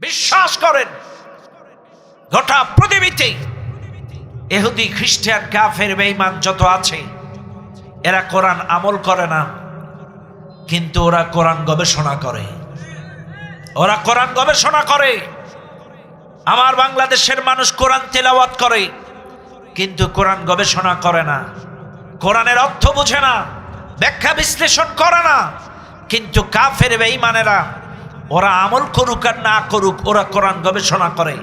বিশ্বাস করেন, গোটা পৃথিবীতে এহুদি খ্রিস্টান, কাফের, বেঈমান যত আছে, এরা কোরআন আমল করে না, কিন্তু ওরা কোরআন গবেষণা করে। ওরা কোরআন গবেষণা করে। আমার বাংলাদেশের মানুষ কোরআন তেলাওয়াত করে, কিন্তু কোরআন গবেষণা করে না। কোরআনের অর্থ বোঝে না, ব্যাখ্যা বিশ্লেষণ করে না, কিন্তু কাফের, বেঈমানেরা ওরা আমল করুক আর না করুক, ওরা কোরআন গবেষণা করে।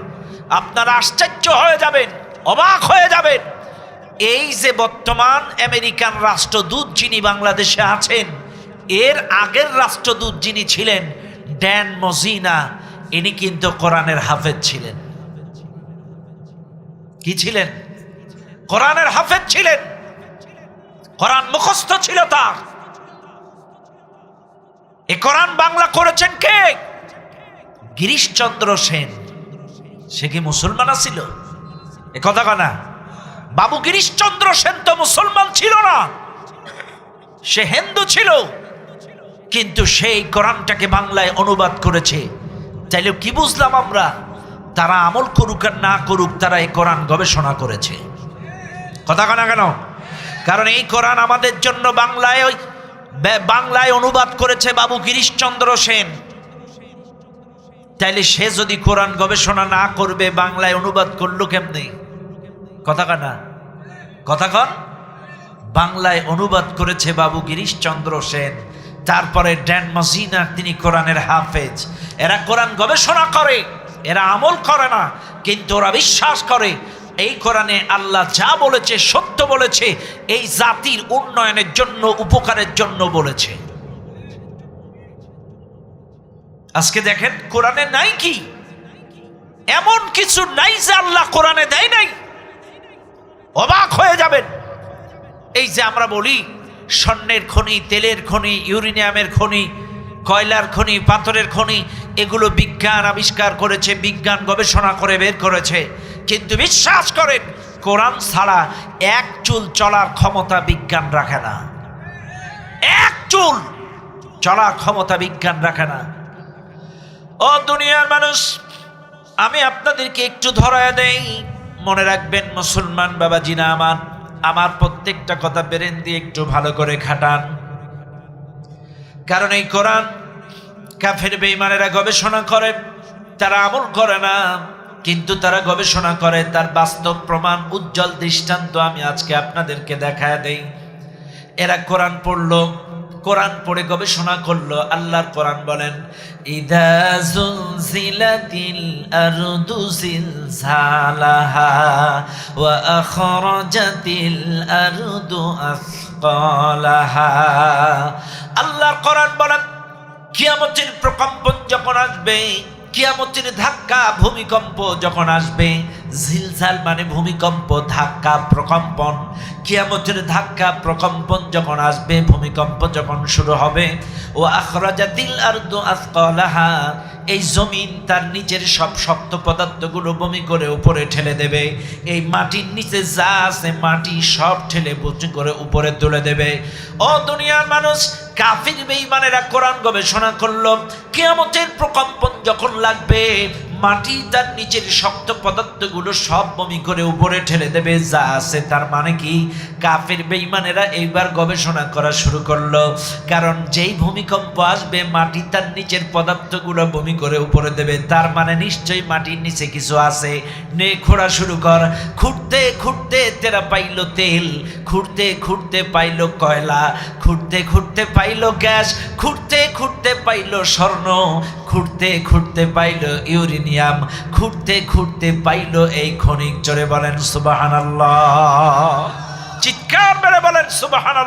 আপনারা আশ্চর্য হয়ে যাবেন, অবাক হয়ে যাবেন। এই যে বর্তমান আমেরিকান রাষ্ট্রদূত যিনি বাংলাদেশে আছেন, এর আগের রাষ্ট্রদূত যিনি ছিলেন, ড্যান মজিনা, ইনি কিন্তু কোরআনের হাফেজ ছিলেন। কি ছিলেন? কোরআনের হাফেজ ছিলেন। কোরআন মুখস্থ ছিল তার। এ কোরআন বাংলা করেছেন কে? গিরিশচন্দ্র সেন। সে কি মুসলমান ছিল এ কথা কানা বাবু গিরিশচন্দ্র সেন তো মুসলমান ছিল না। সে হিন্দু ছিল। কিন্তু সেই কোরআনটাকে বাংলায় অনুবাদ করেছে। তাইলে কি বুঝলাম আমরা? তারা আমল করুক আর না করুক, তারা এই কোরআন গবেষণা করেছে। কথা কানা কেন? কারণ এই কোরআন আমাদের জন্য বাংলায় ওই বাংলায় অনুবাদ করেছে বাবু গিরিশচন্দ্র সেন। তাইলে সে যদি কোরআন গবেষণা না করবে, বাংলায় অনুবাদ করল কেমনি? কথা কানা কথা কন। বাংলায় অনুবাদ করেছে বাবু গিরিশচন্দ্র সেন। তারপরে ড্যান মজিনা, তিনি কোরআনের হাফেজ। এরা কোরআন গবেষণা করে, এরা আমল করে না, কিন্তু ওরা বিশ্বাস করে এই কোরআনে আল্লাহ যা বলেছে, সত্য বলেছে, এই জাতির উন্নয়নের জন্য, উপকারের জন্য বলেছে। আজকে দেখেন, কোরআনে নাই কি? এমন কিছু নাই যে আল্লাহ কোরআনে দেয় নাই। অবাক হয়ে যাবেন। এই যে আমরা বলি, স্বর্ণের খনি, তেলের খনি, ইউরেনিয়ামের খনি, কয়লার খনি, পাথরের খনি, এগুলো বিজ্ঞান আবিষ্কার করেছে, বিজ্ঞান গবেষণা করে বের করেছে। কিন্তু বিশ্বাস করেন, কোরআন ছাড়া এক চুল চলার ক্ষমতা বিজ্ঞান রাখে না। এক চুল চলার ক্ষমতা বিজ্ঞান রাখে না। ও দুনিয়ার মানুষ, আমি আপনাদেরকে একটু ধরায় দেই। মনে রাখবেন, মুসলমান বাবাজিনা আমার আমার প্রত্যেকটা কথা বেরেন দিয়ে একটু ভালো করে খাটান। কারণ এই কোরআন কাফের বেইমানেরা গবেষণা করে, তারা আমল করে না। কিন্তু তারা গবেষণা করে, তার বাস্তব প্রমাণ, উজ্জ্বল দৃষ্টান্ত আমি আজকে আপনাদেরকে দেখায় দেই। এরা কোরআন পড়ল, কোরআন পড়ে গবেষণা করল, আল্লাহর কোরআন বলেন আল্লাহর কোরআন বলেন, কিয়ামতের প্রকম্পন যখন আসবে কিয়ামতের ধাক্কা, ভূমিকম্প যখন আসবে, ঝিলঝাল মানে ভূমিকম্প, ধাক্কা, প্রকম্পন। কিয়ামতের ধাক্কা, প্রকম্পন যখন আসবে, ভূমিকম্প যখন শুরু হবে ও আখরাজাতিল আরদু আসকালাহা এই জমিন তার নিচের সব শক্ত পদার্থগুলো বমি করে উপরে ঠেলে দেবে। এই মাটির নিচে যা আছে মাটি সব ঠেলে বুঝি করে উপরে তুলে দেবে। ও দুনিয়ার মানুষ, কাফির বেইমানেরা কোরআন গবেষণা করল। কিয়ামতের প্রকম্পন যখন লাগবে মাটি তার নিচের শক্ত পদার্থগুলো সব বমি করে উপরে ঠেলে দেবে, যা আছে। তার মানে কি? কাফের বেইমানেরা এইবার গবেষণা করা শুরু করল। কারণ যেই ভূমিকম্প আসবে, মাটি তার নিচের পদার্থগুলো বমি করে উপরে দেবে। তার মানে নিশ্চয়ই মাটির নিচে কিছু আছে। নে, খোঁড়া শুরু কর। খুঁড়তে খুঁড়তে তেরা পাইলো তেল। খুঁড়তে খুঁড়তে পাইলো কয়লা। খুঁড়তে খুঁড়তে পাইলো গ্যাস। খুঁড়তে খুঁড়তে পাইলো স্বর্ণ। খুঁড়তে খুঁড়তে পাইলো ইউরিনিয়াম, খুঁড়তে খুঁড়তে পাইলো এই খনিক। চড়ে বলেন সুবাহান চিৎকার মেরে বলেন সুবাহান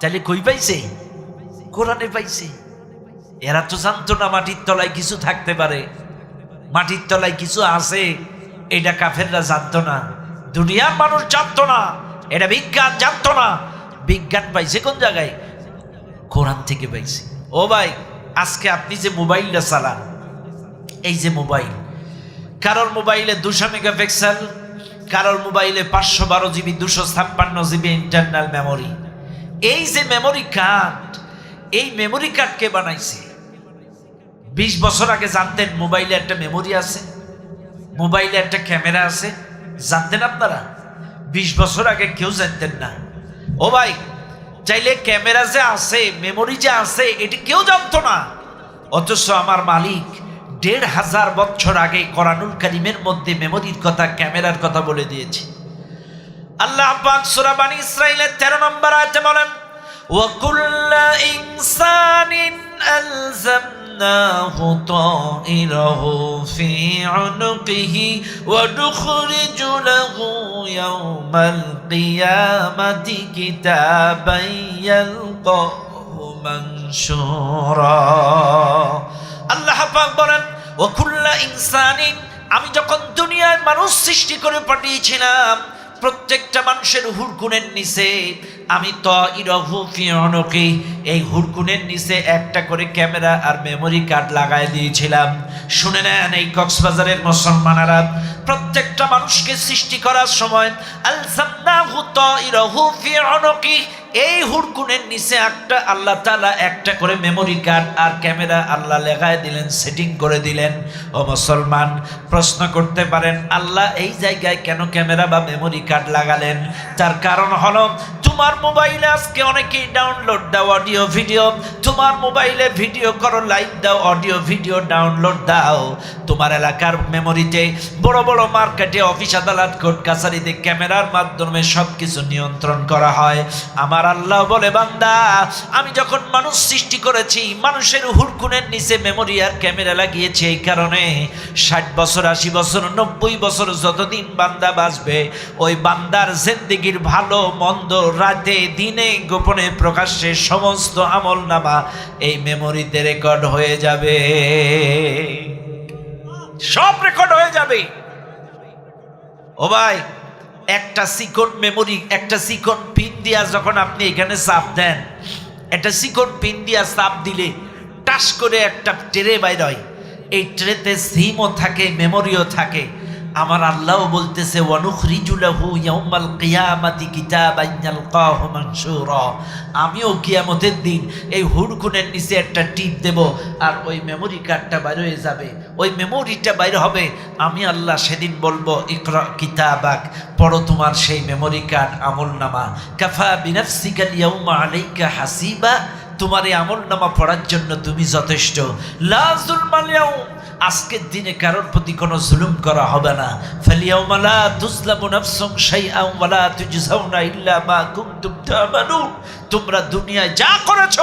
তাহলে কই পাইছে? কোরআনে পাইছে? এরা তো জানতো না মাটির তলায় কিছু থাকতে পারে। মাটির তলায় কিছু আছে, এটা কাফেররা জানতো না। দুনিয়ার মানুষ জানতো না, এটা বিজ্ঞান জানতো না। বিজ্ঞান পাইছে কোন জায়গায়? কোরআন থেকে পাইছে। ও ভাই আজকে আপনি যে মোবাইলটা চালান, এই যে মোবাইল, কারোর মোবাইলে দুশো মেগাপিক্সেল, কারোর মোবাইলে পাঁচশো বারো জিবি, দুশো ছাপ্পান্ন জিবি ইন্টারনাল মেমোরি এই যে মেমোরি কার্ড এই মেমোরি কার্ড কে বানাইছে? বিশ বছর আগে জানতেন মোবাইলে একটা মেমোরি আছে? মোবাইলে একটা ক্যামেরা আছে? জানতেন আপনারা? বিশ বছর আগে কেউ জানতেন না। ও ভাই চাইলে ক্যামেরা যে আছে মেমোরি যে আছে এটি কেউ জানতো না অথচ আমার মালিক দেড় হাজার বছর আগে কোরআনুল কারিমের মধ্যে মেমোরির কথা ক্যামেরার কথা বলে দিয়েছে আল্লাহ পাক সূরা বানি ইসরাইলের 13 নম্বর আয়াতে বলেন وكل إنسان ألزمناه طائره في عنقه ونخرج له يوم القيامة كتابا يلقاه منشورا আল্লাহ পাক বলেন ওকুল্লা ইনসানিন আমি যখন দুনিয়ায় মানুষ সৃষ্টি করে পাঠিয়েছিলাম প্রত্যেকটা মানুষের হুড়কুনের নিচে, আমি তো ইরহু ফিয়নকে এই হুড়কুনের নিচে একটা করে ক্যামেরা আর মেমোরি কার্ড লাগাই দিয়েছিলাম। শুনে নেন এই কক্সবাজারের মুসলমানেরা, প্রত্যেকটা মানুষকে সৃষ্টি করার সময় ফিয়নকি এই হুড়কুনের নিচে একটা আল্লাহ তালা একটা করে মেমোরি কার্ড আর ক্যামেরা আল্লাহ দিলেন সেটিং করে দিলেন। ও মুসলমান, প্রশ্ন করতে পারেন, আল্লাহ এই জায়গায় কেন ক্যামেরা বা মেমোরি কার্ড লাগালেন? তার কারণ হলো, তোমার মোবাইলে আজকে অনেকেই ডাউনলোড দাও অডিও ভিডিও তোমার মোবাইলে ভিডিও করো লাইভ দাও অডিও ভিডিও ডাউনলোড দাও। তোমার এলাকার মেমোরিতে বড় বড় মার্কেটে অফিস আদালত কোর্ট কাছারিতে ক্যামেরার মাধ্যমে সব কিছু নিয়ন্ত্রণ করা হয়। আমার আল্লাহ বলে, বান্দা, আমি যখন মানুষ সৃষ্টি করেছি, মানুষের হুড়কুনের নিচে মেমোরি আর ক্যামেরা লাগিয়েছি এই কারণে ষাট বছর, আশি বছর, নব্বই বছর যতদিন বান্দা বাঁচবে, ওই বান্দার জিন্দিগির ভালো, মন্দ, রাতে, দিনে, গোপনে প্রকাশ্যে সমস্ত আমল নামা এই মেমোরিতে রেকর্ড হয়ে যাবে। সব রেকর্ড হয়ে যাবে। ও ভাই একটা সিকন মেমোরি, একটা সিকন পিন দিয়া যখন আপনি এখানে চাপ দেন, একটা সিকন পিন দিয়া চাপ দিলে টাস করে একটা ট্রে বাইর হয়। এই ট্রেতে সিমও থাকে, মেমোরিও থাকে। আমার আল্লাহ বলতেছে আমিও কিয়ামতের দিন এই হুড়কুনের নিচে একটা টিপ দেব আর ওই মেমোরি কার্ডটা বাইর হয়ে যাবে। ওই মেমোরিটা বাইর হবে, আমি আল্লাহ সেদিন বলব, ইকরা কিতাবাক, পড়ো তোমার সেই মেমোরি কার্ড আমল নামা কাফা বিনাফসিকাল ইয়াউমা আলাইকা হাসিবা তোমার এই আমল নামা পড়ার জন্য তুমি যথেষ্ট। লাজুল মালিয়াউ আজকের দিনে কারোর প্রতি কোনো জুলুম করা হবে না। ফালিয়াউমা লা তুজলামু নাফসুন শাইআন ওয়া লা তুজজাউনা ইল্লা মা কুনতুম তা'মালুন। তোমরা দুনিয়ায় যা করেছ,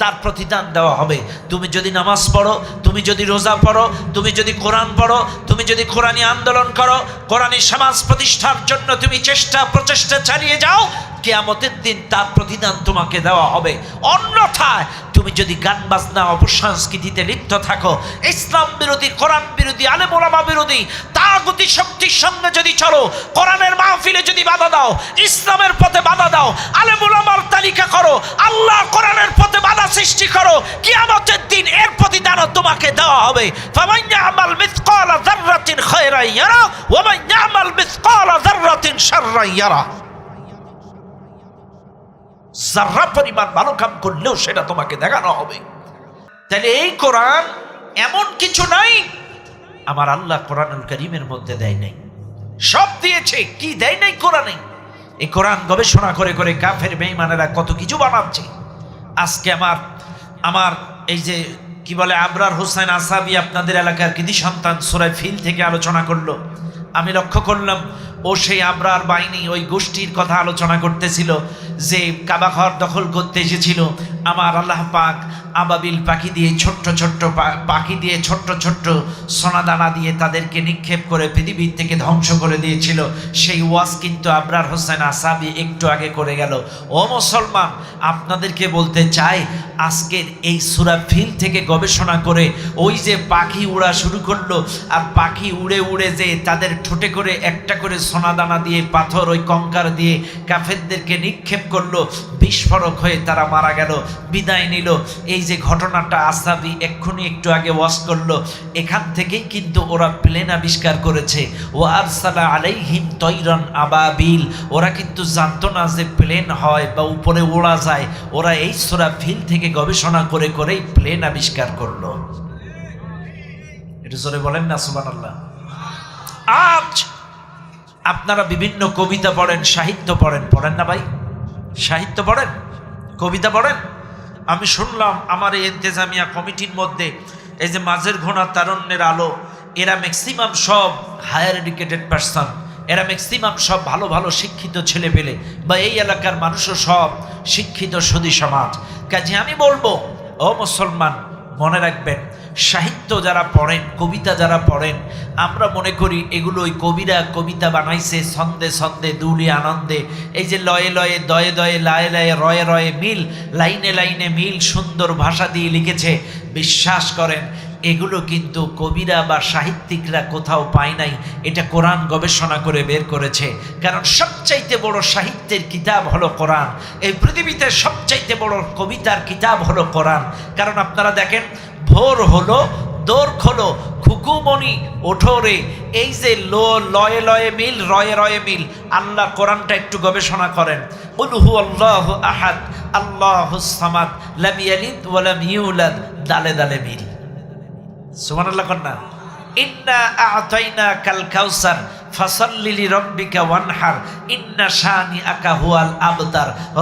তার প্রতিদান দেওয়া হবে। তুমি যদি নামাজ পড়ো, তুমি যদি রোজা পড়ো, তুমি যদি কোরআন পড়ো, তুমি যদি কোরআনী আন্দোলন করো, কোরআনী সমাজ প্রতিষ্ঠার জন্য তুমি চেষ্টা প্রচেষ্টা চালিয়ে যাও কেয়ামতের দিন তার প্রতিদান তোমাকে দেওয়া হবে। অন্যথায় তুমি যদি গান বাজনা অপসংস্কৃতিতে লিপ্ত থাকো, ইসলাম বিরোধী, কোরআন বিরোধী আলেমোলামা বিরোধী তা তাগতি শক্তির সঙ্গে যদি চলো, কোরআনের মাহফিলে যদি বাধা দাও, ইসলামের পথে বাধা দাও আলেমোলামার তালিকা করো, আল্লাহ কোরআনের পথে বাধা সৃষ্টি করো, কিয়ামতের দিন এর প্রতিদানও তোমাকে দেওয়া হবে। ইয়ামাল মিসকালা যাররাতিন খায়রান ইয়ারা, ওয়া মান ইয়ামাল মিসকালা যাররাতিন শাররান ইয়ারা। যার্রা পরিমাণ ভালো কাম করলেও সেটা তোমাকে দেখানো হবে। তাহলে এই কোরআন এমন কিছু নাই, আমার আল্লাহ কোরআনুল করিমের মধ্যে দেয় নাই। সব দিয়েছে, কি দেয় নাই কোরআনে? এই কোরআন গবেষণা করে করে কাফের বেঈমানেরা কত কিছু বানাচ্ছে। আজকে আমার আমার এই যে, কি বলে, আবরার হোসেন আসাবি আপনাদের এলাকার কৃতি সন্তান সোরাই ফিল থেকে আলোচনা করল। আমি লক্ষ্য করলাম, ও সেই আবরার বাহিনী, ওই গোষ্ঠীর কথা আলোচনা করতেছিল। যে কাবাঘর দখল করতে এসেছিল, আমার আল্লাহ পাক আবাবিল পাখি দিয়ে ছোট্ট ছোট্ট পাখি দিয়ে ছোট্ট ছোট্ট সোনাদানা দিয়ে তাদেরকে নিক্ষেপ করে পৃথিবীর থেকে ধ্বংস করে দিয়েছিল। সেই ওয়াজ কিন্তু আবরার হোসেন আসাবি একটু আগে করে গেল। ও মুসলমান, আপনাদেরকে বলতে চাই, আজকের এই সুরা ফিল থেকে গবেষণা করে ওই যে পাখি উড়া শুরু করল, আর পাখি উড়ে উড়ে যে তাদের ঠোঁটে করে একটা করে সোনাদানা দিয়ে, পাথর ওই কঙ্কার দিয়ে কাফেরদেরকে নিক্ষেপ করল, বিস্ফোরক হয়ে তারা মারা গেল, বিদায় নিল। এই যে ঘটনাটা আসাবি এক্ষুনি একটু আগে ওয়াশ করল, এখান থেকেই কিন্তু ওরা প্লেন আবিষ্কার করেছে। ও আরসালা আলাইহিম তৈরন আবাবিল, ওরা কিন্তু জানতো না যে প্লেন হয় বা উপরে ওড়া যায়। ওরা এই সোরা ফিল থেকে গবেষণা করে করেই প্লেন আবিষ্কার করল। এটা জোরে বলেন না আল্লাহ আজ আপনারা বিভিন্ন কবিতা পড়েন, সাহিত্য পড়েন পড়েন না ভাই? সাহিত্য পড়েন, কবিতা পড়েন। আমি শুনলাম আমার এই ইন্তেজামিয়া কমিটির মধ্যে এই যে মাঝের ঘোড়া তারণ্যের আলো, এরা ম্যাক্সিমাম সব হায়ার এডুকেটেড পার্সন এরা ম্যাক্সিমাম সব ভালো ভালো শিক্ষিত ছেলে পেলে বা এই এলাকার মানুষও সব শিক্ষিত সদী সমাজ। কাজে আমি বলব, ও মুসলমান মনে রাখবেন, সাহিত্য যারা পড়েন, কবিতা যারা পড়েন, আমরা মনে করি এগুলো ওই কবিরা কবিতা বানাইছে ছন্দে ছন্দে, দুলি আনন্দে। এই যে লয়ে লয়ে, দয়ে দয়ে, লায়ে লায়ে, রয়ে রয়ে মিল, লাইনে লাইনে মিল সুন্দর ভাষা দিয়ে লিখেছে, বিশ্বাস করেন এগুলো কিন্তু কবিরা বা সাহিত্যিকরা কোথাও পায় নাই। এটা কোরআন গবেষণা করে বের করেছে। কারণ সবচাইতে বড় সাহিত্যের কিতাব হলো কোরআন। এই পৃথিবীতে সবচাইতে বড় কবিতার কিতাব হলো কোরআন। কারণ আপনারা দেখেন, ভোর হলো, দোর খোলো, খুকুমণি ওঠো রে। এই যে লো, লয়ে লয়ে মিল, রয়ে রয়ে মিল, আল্লাহ কোরআনটা একটু গবেষণা করেন। উলহু আল্লাহ আহাদ, আল্লাহ সামাদ, লাম ইয়ালিদ ওয়া লাম ইউলাদ, দালে দালে মিল। ইন্না ওয়ানহার, ইন্না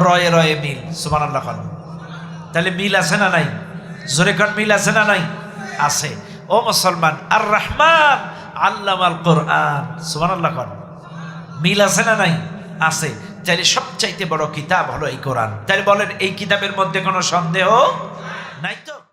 রয়ে রয়ে মিল তাহলে মিল আছে না নাই? জোরে কন, মিল আছে না নাই? আছে। ও মুসলমান আর রহমান আল্লাম আল কোরআন মিল আছে না নাই? আছে। তাহলে সবচাইতে বড় কিতাব হলো এই কোরআন। তাহলে বলেন, এই কিতাবের মধ্যে কোনো সন্দেহ নাই তো?